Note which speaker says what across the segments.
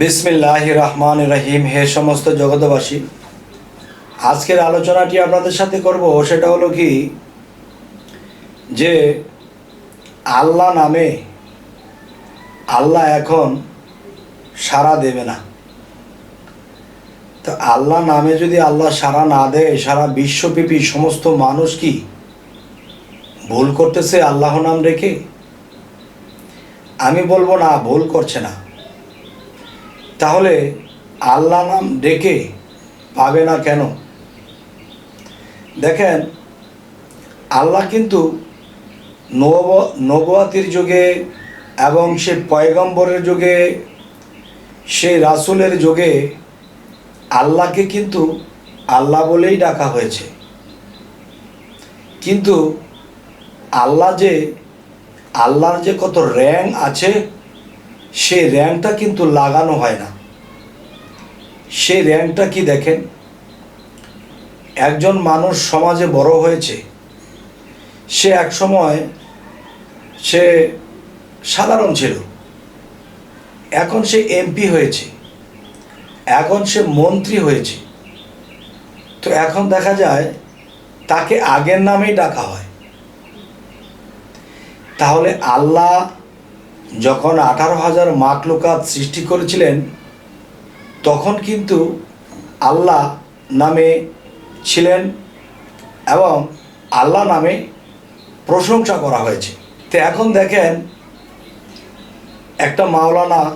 Speaker 1: বিসমিল্লাহ রহমান রহিম হে সমস্ত জগতবাসী আজকের আলোচনাটি আপনাদের সাথে করব, সেটা হলো কি? যে আল্লাহ নামে আল্লাহ এখন সাড়া দেবে না। তো আল্লাহ নামে যদি আল্লাহ সাড়া না দেয়, সারা বিশ্বব্যাপী সমস্ত মানুষ কি ভুল করতেছে আল্লাহ নাম রেখে? আমি বলব না, ভুল করছে না। তাহলে আল্লাহ নাম ডেকে পাবে না কেন? দেখেন, আল্লাহ কিন্তু নব, নবয়াতির যুগে এবং সে পয়গম্বরের যুগে, সে রাসুলের যুগে আল্লাহকে কিন্তু আল্লাহ বলেই ডাকা হয়েছে। কিন্তু আল্লাহ যে, আল্লাহর যে কত র্যাঙ্ক আছে সেই র্যাঙ্কটা কিন্তু লাগানো হয় না। সেই র্যাঙ্কটা কি দেখেন? একজন মানুষ সমাজে বড় হয়েছে। সে এক সময় সে সাধারণ ছিল। এখন সে এমপি হয়েছে। এখন সে মন্ত্রী হয়েছে। তো এখন দেখা যায় তাকে আগের নামেই ডাকা হয়। তাহলে আল্লাহ যখন আঠারো হাজার মাকলুকাত সৃষ্টি করেছিলেন, তখন কিন্তু আল্লাহ নামে ছিলেন এবং আল্লাহ নামে প্রশংসা করা হয়েছে। তো এখন দেখেন, একটা মাওলানা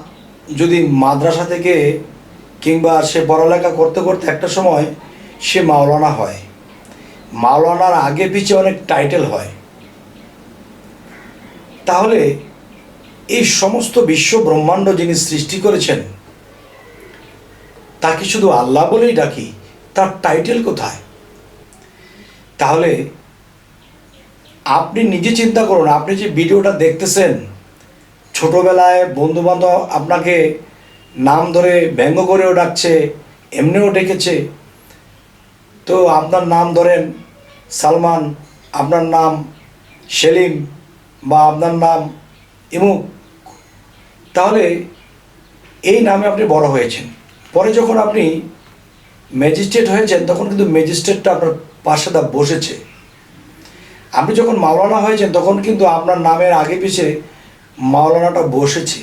Speaker 1: যদি মাদ্রাসা থেকে কিংবা সে পড়ালেখা করতে করতে একটা সময় সে মাওলানা হয়। মাওলানার আগে পিছে অনেক টাইটেল হয়। তাহলে এই সমস্ত বিশ্ব ব্রহ্মাণ্ড যিনি সৃষ্টি করেছেন, তাকে শুধু আল্লাহ বলেই ডাকি, তার টাইটেল কোথায়? তাহলে আপনি নিজে চিন্তা করুন, আপনি যে ভিডিওটা দেখতেছেন, ছোটোবেলায় বন্ধুবান্ধব আপনাকে নাম ধরে ব্যঙ্গ করেও ডাকছে, এমনিও ডেকেছে, তো আপনার নাম ধরেন সালমান, আপনার নাম সেলিম বা আপনার নাম ইমুক তাহলে এই নামে আপনি বড় হয়েছেন। পরে যখন আপনি ম্যাজিস্ট্রেট হয়েছেন, তখন কিন্তু ম্যাজিস্ট্রেটটা আপনার পাশে দা বসেছে। আপনি যখন মাওলানা হয়েছেন, তখন কিন্তু আপনার নামের আগে পিছে মাওলানাটা বসেছে।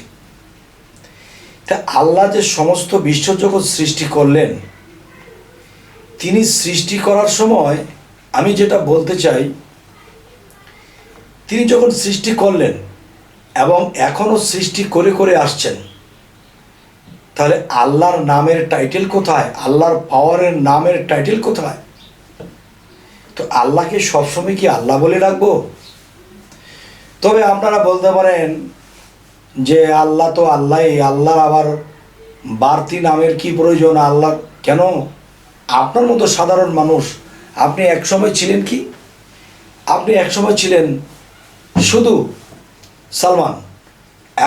Speaker 1: তা আল্লাহ যে সমস্ত বিশ্ব বিশ্বজগৎ সৃষ্টি করলেন, তিনি সৃষ্টি করার সময় আমি যেটা বলতে চাই, তিনি যখন সৃষ্টি করলেন এবং এখনও সৃষ্টি করে করে আসছেন। তাহলে আল্লাহর নামের টাইটেল কোথায়? আল্লাহর পাওয়ারের নামের টাইটেল কোথায়? তো আল্লাহকে সবসময় কি আল্লাহ বলে রাখব? তবে আপনারা বলতে পারেন যে আল্লাহ তো আল্লাহই আল্লাহর আবার বাড়তি নামের কি প্রয়োজন? আল্লাহ কেন? আপনার মতো সাধারণ মানুষ, আপনি একসময় ছিলেন কি? আপনি একসময় ছিলেন শুধু সালমান,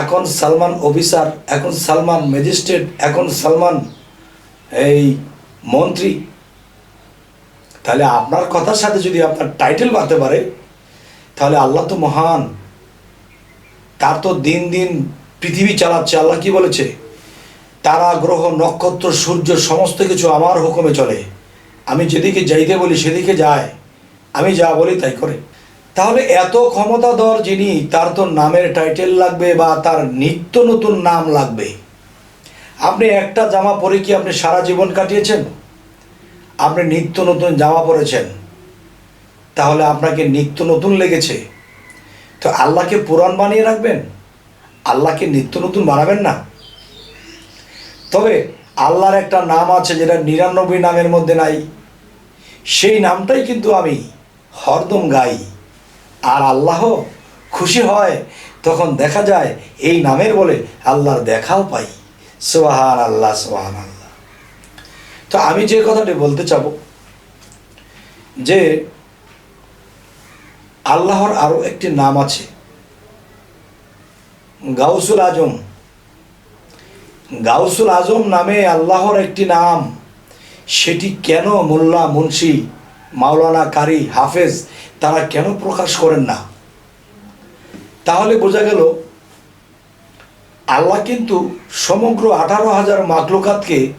Speaker 1: এখন সালমান অফিসার, এখন সালমান ম্যাজিস্ট্রেট, এখন সালমান এই মন্ত্রী। তাহলে আপনার কথার সাথে যদি আপনার টাইটেল বাড়তে পারে, তাহলে আল্লাহ তো মহান। তার তো দিন দিন পৃথিবী চালাচ্ছে, আল্লাহ কি বলেছে? তারা গ্রহ, নক্ষত্র, সূর্য, সমস্ত কিছু আমার হুকুমে চলে। আমি যেদিকে যাইতে বলি সেদিকে যায়। আমি যা বলি তাই করে। তাহলে এত ক্ষমতাধর যিনি, তার তো নামের টাইটেল লাগবে বা তার নিত্য নতুন নাম লাগবে। আপনি একটা জামা পরে কি আপনি সারা জীবন কাটিয়েছেন? আপনি নিত্য নতুন জামা পরেছেন। তাহলে আপনাকে নিত্য নতুন লেগেছে। তো আল্লাহকে পুরাণ বানিয়ে রাখবেন? আল্লাহকে নিত্য নতুন বানাবেন না? তবে আল্লাহর একটা নাম আছে যেটা নিরানব্বই নামের মধ্যে নাই। সেই নামটাই কিন্তু আমি, হরদম গাই। আর আল্লাহ খুশি হয়, তখন দেখা যায় এই নামের বলে আল্লাহর দেখাও পাই। সোহান আল্লাহ সোহান আল্লাহ তো আমি যে কথাটি বলতে চাব, যে আল্লাহর আরও একটি নাম আছে, গাউসুল আজম। গাউসুল আজম নামে আল্লাহর একটি নাম, সেটি কেন মোল্লা মুন্সি মাওলানা কারি হাফেজ, তারা কেন প্রকাশ করেন না? তাহলে বোঝা গেল, আল্লাহ কিন্তু সমগ্র আঠারো হাজার মাকলুকাতকে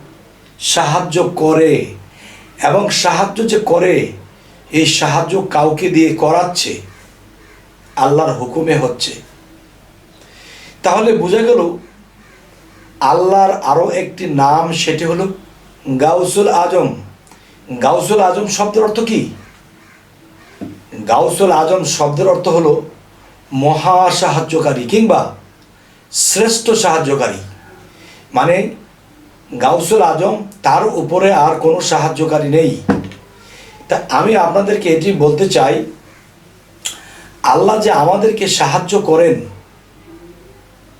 Speaker 1: সাহায্য করে এবং সাহায্য যে করে, এই সাহায্য কাউকে দিয়ে করাচ্ছে, আল্লাহর হুকুমে হচ্ছে। তাহলে বোঝা গেল, আল্লাহর আরও একটি নাম সেটি হলো গাউসুল আজম। গাউসুল আজম শব্দের অর্থ কি? গাউসুল আজম শব্দের অর্থ হলো মহা সাহায্যকারী কিংবা শ্রেষ্ঠ সাহায্যকারী। মানে গাউসুল আজম তার উপরে আর কোনো সাহায্যকারী নেই। তা আমি আপনাদেরকে এটি বলতে চাই, আল্লাহ যে আমাদেরকে সাহায্য করেন,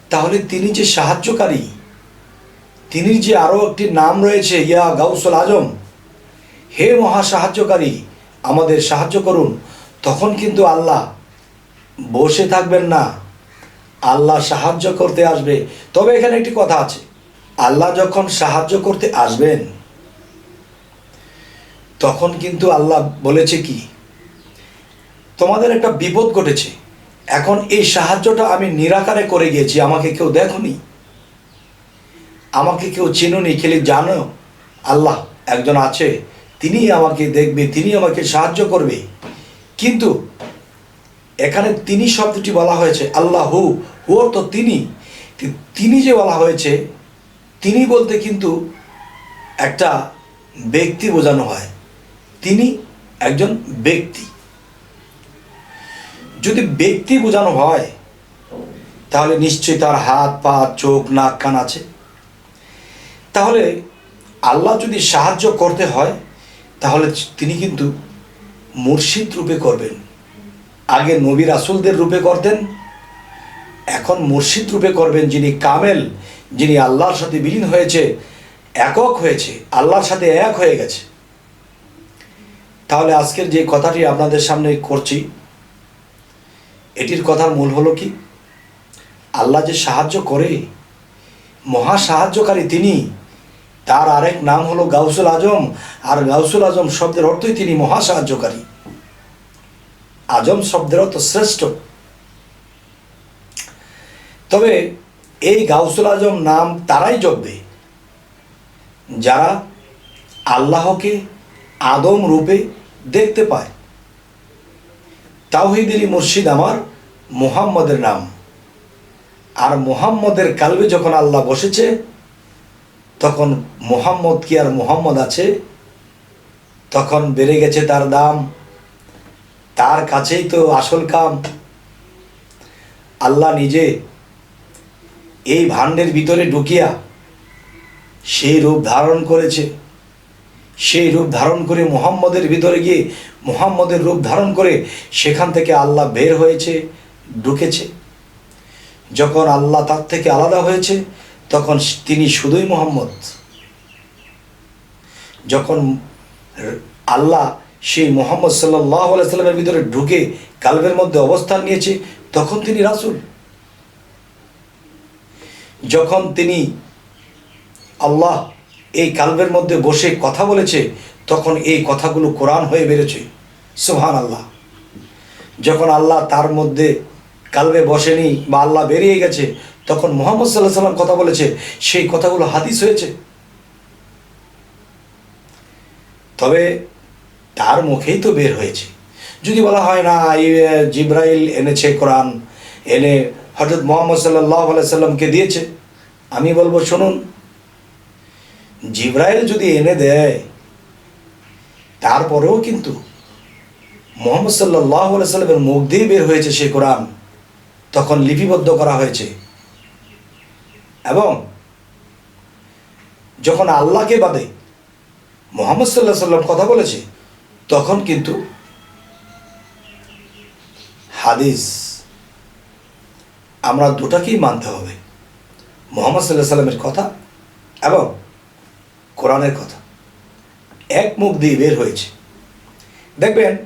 Speaker 1: তাহলে তিনি যে সাহায্যকারী, তিনি যে আরও একটি নাম রয়েছে, ইয়া গাউসুল আজম হে মহা সাহায্যকারী আমাদের সাহায্য করুন। তখন কিন্তু আল্লাহ বসে থাকবেন না। আল্লাহ সাহায্য করতে আসবে। তবে এখানে একটি কথা আছে। আল্লাহ যখন সাহায্য করতে আসবেন, তখন কিন্তু আল্লাহ বলেছে কি? তোমাদের একটা বিপদ ঘটেছে। এখন এই সাহায্যটা আমি নিরাকারে করে গিয়েছি। আমাকে কেউ দেখনি। আমাকে কেউ চেনুনি। খেলে জানো, আল্লাহ একজন আছে। তিনি আমাকে দেখবে তিনি আমাকে সাহায্য করবে। কিন্তু এখানে তিনি শব্দটি বলা হয়েছে, আল্লাহ হু হু তো তিনি। তিনি যে বলা হয়েছে, তিনি বলতে কিন্তু একটা ব্যক্তি বোঝানো হয়। তিনি একজন ব্যক্তি। যদি ব্যক্তি বোঝানো হয়, তাহলে নিশ্চয়ই তার হাত, পা, চোখ, নাক, কান আছে। তাহলে আল্লাহ যদি সাহায্য করতে হয় তাহলে তিনি কিন্তু মুর্শিদ রূপে করবেন। আগে নবী রাসুলদের রূপে করতেন। এখন মুর্শিদ রূপে করবেন যিনি কামেল, যিনি আল্লাহর সাথে বিলীন হয়েছে, একক হয়েছে, আল্লাহর সাথে এক হয়ে গেছে। তাহলে আজকের যে কথাটি আপনাদের সামনে করছি, এটির কথার মূল হলো কি? আল্লাহ যে সাহায্য করে, মহা সাহায্যকারী তিনি তার আরেক নাম হলো গাউসুল আজম, আর গাউসুল আজম শব্দের অর্থই তিনি মহা সাহায্যকারী আজম শব্দের অর্থ শ্রেষ্ঠ। তবে এই গাউসুল আজম নাম তারাই জপবে, যারা আল্লাহকে আদম রূপে দেখতে পায়। তাওহিদেরই মুর্শিদ আমার মুহাম্মদের নাম। আর মুহাম্মদের কালবে যখন আল্লাহ বসেছে তখন মোহাম্মদ কি আর মুহাম্মদ আছে? তখন বেড়ে গেছে তার দাম। তার কাছেই তো আসল কাম। আল্লাহ নিজে এই ভাণ্ডের ভিতরে ঢুকিয়া সেই রূপ ধারণ করেছে। সেই রূপ ধারণ করে মোহাম্মদের ভিতরে গিয়ে মোহাম্মদের রূপ ধারণ করে সেখান থেকে আল্লাহ বের হয়েছে, ঢুকেছে। যখন আল্লাহ তার থেকে আলাদা হয়েছে তখন তিনি শুধুই মোহাম্মদ। যখন আল্লাহ সেই মোহাম্মদ সাল্লাহ সাল্লামের ভিতরে ঢুকে কালবের মধ্যে অবস্থান নিয়েছে, তখন তিনি রাসুল। যখন তিনি আল্লাহ এই কালবের মধ্যে বসে কথা বলেছে, তখন এই কথাগুলো কোরআন হয়ে বেড়েছে। সুহান আল্লাহ যখন আল্লাহ তার মধ্যে কালবে বসেনি বা আল্লাহ বেরিয়ে গেছে, তখন মোহাম্মদ সাল্লাহ সাল্লাম কথা বলেছে, সেই কথাগুলো হাদিস হয়েছে। তবে তার মুখেই তো বের হয়েছে। যদি বলা হয় না জিব্রাইল এনেছে কোরআন, এনে হজরত মোহাম্মদ সাল্লাহ সাল্লামকে দিয়েছে, আমি বলব শুনুন, জিব্রাইল যদি এনে দেয়, তারপরেও কিন্তু মোহাম্মদ সাল্লাহ সাল্লামের মুখ দিয়ে বের হয়েছে সে কোরআন। তখন লিপিবদ্ধ করা হয়েছে। এবং যখন আল্লাহকে বাদে মোহাম্মদ সাল্লাহ সাল্লাম কথা বলেছে, তখন কিন্তু হাদিস আমরা দুটাকেই মানতে হবে। মোহাম্মদ সাল্লাহ সাল্লামের কথা এবং কোরআনের কথা। এক মুখ দিয়ে বের হয়েছে। দেখবেন,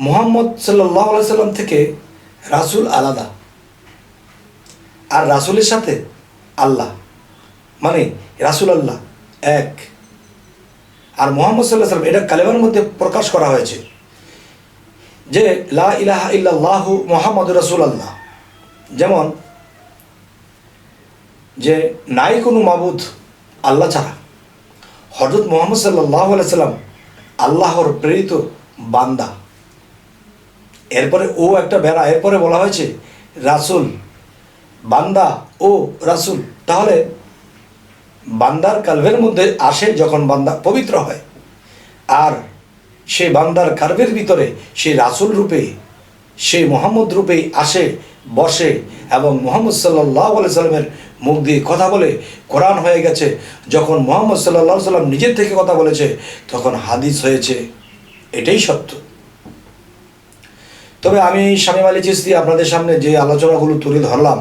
Speaker 1: মোহাম্মদ সাল্লাহ সাল্লাম থেকে রাসুল আলাদা। আর রাসুলের সাথে আল্লাহ। মানে রাসুল আল্লাহ এক। আর মোহাম্মদ সাল্লাহ সাল্লাম এটা কালেমার মধ্যে প্রকাশ করা হয়েছে। যে লা ইলাহা ইল্লাল্লাহু মোহাম্মদ রাসুল আল্লাহ যেমন, যে নাই কোনো মাবুদ আল্লাহ ছাড়া। হজরত মোহাম্মদ সাল্লাহ সাল্লাম আল্লাহর প্রেরিত বান্দা। এরপরে ও একটা বেড়া এরপরে বলা হয়েছে রাসুল, বান্দা ও রাসুল। তাহলে বান্দার কালভের মধ্যে আসে যখন বান্দা পবিত্র হয়, আর সেই বান্দার কার্ভের ভিতরে সেই রাসুল রূপে, সেই মোহাম্মদ রূপেই আসে, বসে এবং মোহাম্মদ সাল্লাহ সাল্লামের মুখ দিয়ে কথা বলে। কোরআন হয়ে গেছে, যখন মোহাম্মদ সাল্লাহ সাল্লাম নিজের থেকে কথা বলেছে, তখন হাদিস হয়েছে, এটাই সত্য। তবে আমি শামীম আলী চিস্তি আপনাদের সামনে যে আলোচনাগুলো তুলে ধরলাম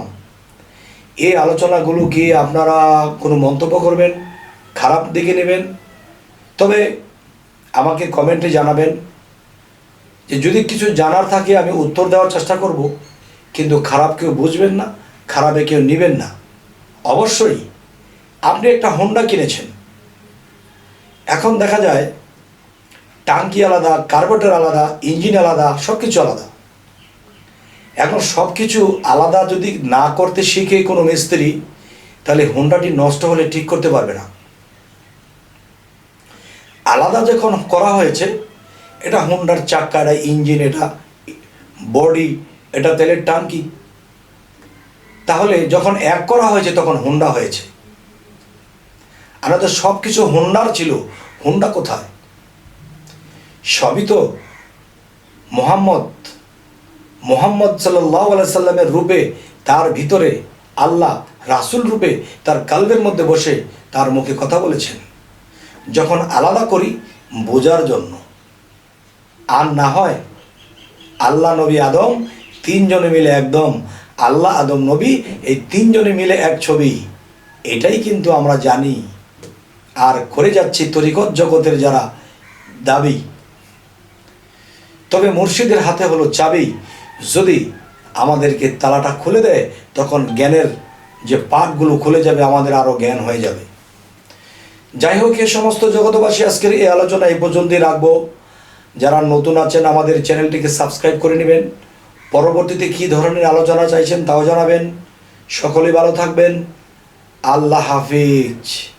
Speaker 1: এই আলোচনাগুলো কি আপনারা কোনো মন্তব্য করবেন, খারাপ দিকে নেবেন? তবে আমাকে কমেন্টে জানাবেন যে যদি কিছু জানার থাকে আমি উত্তর দেওয়ার চেষ্টা করব, কিন্তু খারাপ কেউ বুঝবেন না, খারাপে কেউ নেবেন না। অবশ্যই আপনি একটা হোন্ডা কিনেছেন। এখন দেখা যায়, টাঙ্কি আলাদা কার্বোরেটর আলাদা ইঞ্জিন আলাদা সব কিছু আলাদা। এখন সব কিছু আলাদা যদি না করতে শিখে কোনো মিস্ত্রি, তাহলে হোন্ডাটি নষ্ট হলে ঠিক করতে পারবে না। আলাদা যখন করা হয়েছে, এটা হোন্ডার চাক্কা এটা ইঞ্জিন, এটা বডি, এটা তেলের টাঙ্কি। তাহলে যখন এক করা হয়েছে, তখন হোন্ডা হয়েছে। আমাদের সব কিছু হোন্ডার ছিল, হোন্ডা কোথায়? সবই তো মোহাম্মদ মোহাম্মদ সাল্লাহ সাল্লামের রূপে তার ভিতরে আল্লাহ রাসুল রূপে তার কালবের মধ্যে বসে তার মুখে কথা বলেছেন। যখন আলাদা করি বোঝার জন্য। আর না হয় আল্লাহ নবী আদম তিনজনে মিলে একদম আল্লাহ আদম নবী এই তিনজনে মিলে এক ছবি। এটাই কিন্তু আমরা জানি। আর করে যাচ্ছি তরিকত জগতের যারা দাবি। তবে মুর্শিদের হাতে হলো চাবি। যদি আমাদেরকে তালাটা খুলে দেয়, তখন জ্ঞানের যে পাঠগুলো খুলে যাবে, আমাদের আরও জ্ঞান হয়ে যাবে। যাই হোক, এ সমস্ত জগতবাসী আজকের এই আলোচনা এই পর্যন্তই রাখব। যারা নতুন আছেন, আমাদের চ্যানেলটিকে সাবস্ক্রাইব করে নেবেন। পরবর্তীতে কী ধরনের আলোচনা চাইছেন, তাও জানাবেন। সকলে ভালো থাকবেন। আল্লাহ হাফিজ।